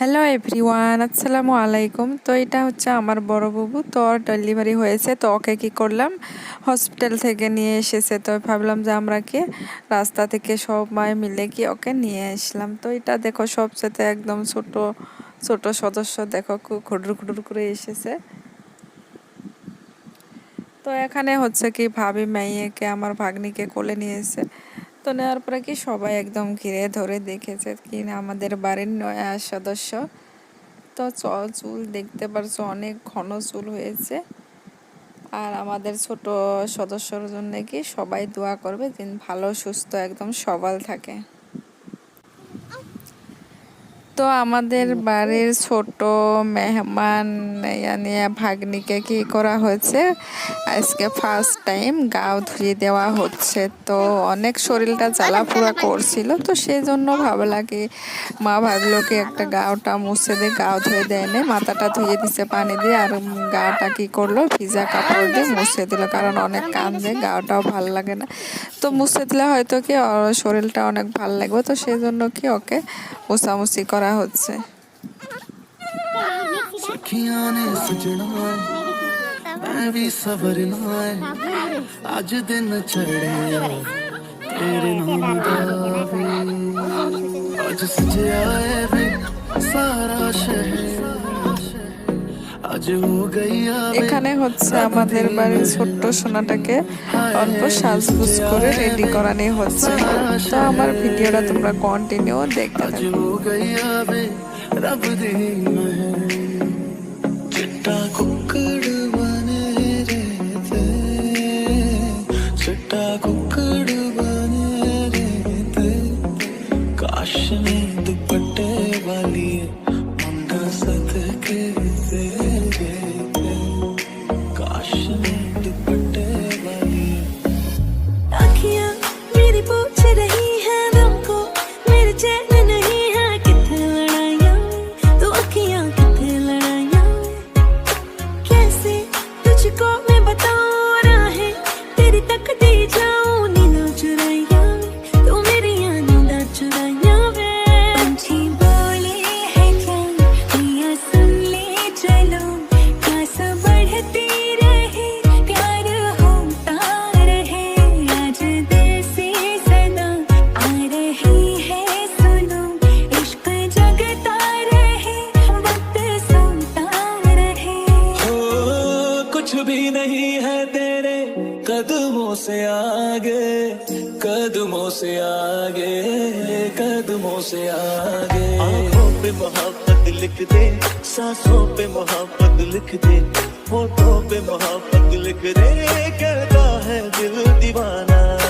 Hello everyone আসসালামু আলাইকুম তো এটা হচ্ছে আমার বড় বাবু। তো ডেলিভারি হয়েছে। তো ওকে কি করলাম? হসপিটাল থেকে নিয়ে এসেছে। তো ভাবলাম যে আমরা কি রাস্তা থেকে সবাই মিলে কি ওকে নিয়ে আসলাম। তো এটা দেখো, সবচেয়ে একদম ছোট ছোট সদস্য দেখো খুডুর খুডুর করে এসেছে। তো এখানে হচ্ছে কি ভাবি, মেয়েকে, আমার ভাগ্নিকে কোলে নিয়েছে তো নেওয়ার পরে কি সবাই একদম ঘিরে ধরে দেখেছে কি না আমাদের বাড়ির নয়া সদস্য। তো চুল দেখতে পারছ, অনেক ঘন চুল হয়েছে। আর আমাদের ছোট সদস্যর জন্য কি সবাই দোয়া করবে দিন ভালো, সুস্থ, একদম সবল থাকে। তো আমাদের বাড়ির ছোট মেহমান ভাগ্নিকে কি করা হয়েছে? আজকে ফার্স্ট টাইম গাও ধুয়ে দেওয়া হচ্ছে। তো অনেক শরীরটা জ্বালাফোড়া করছিল তো সেই জন্য ভাবলা কি মা ভাবলো কি একটা গাওটা মুছে দিয়ে গাও ধুয়ে দেয় নে মাথাটা ধুয়ে দিছে পানি দিয়ে আর গাটা কি করল? ভিজা কাপড় দিয়ে মুছে দিল কারণ অনেক কান্দে গাওটাও ভালো লাগে না। তো মুছে দিলে হয়তো কি শরীরটা অনেক ভালো লাগবে তো সেই জন্য কি ওকে মুছামুছি করা করা হচ্ছে আজ দিন চড়ে এখানে হচ্ছে আমাদের বাড়ির ছোট্ট সোনাটাকে অল্প সাজগুজ করে রেডি করানি হচ্ছে। তো আমার ভিডিওটা তোমরা কন্টিনিউ দেখতে काश में दुपट्टे वाली मुंडा भी नहीं है तेरे कदमों से आगे, कदमों से आगे, कदमों से आगे। आँखों पे मोहब्बत लिख दे, सांसों पे मोहब्बत लिख दे फ़ोटो पे मोहब्बत लिख दे, कहता है दिल दीवाना।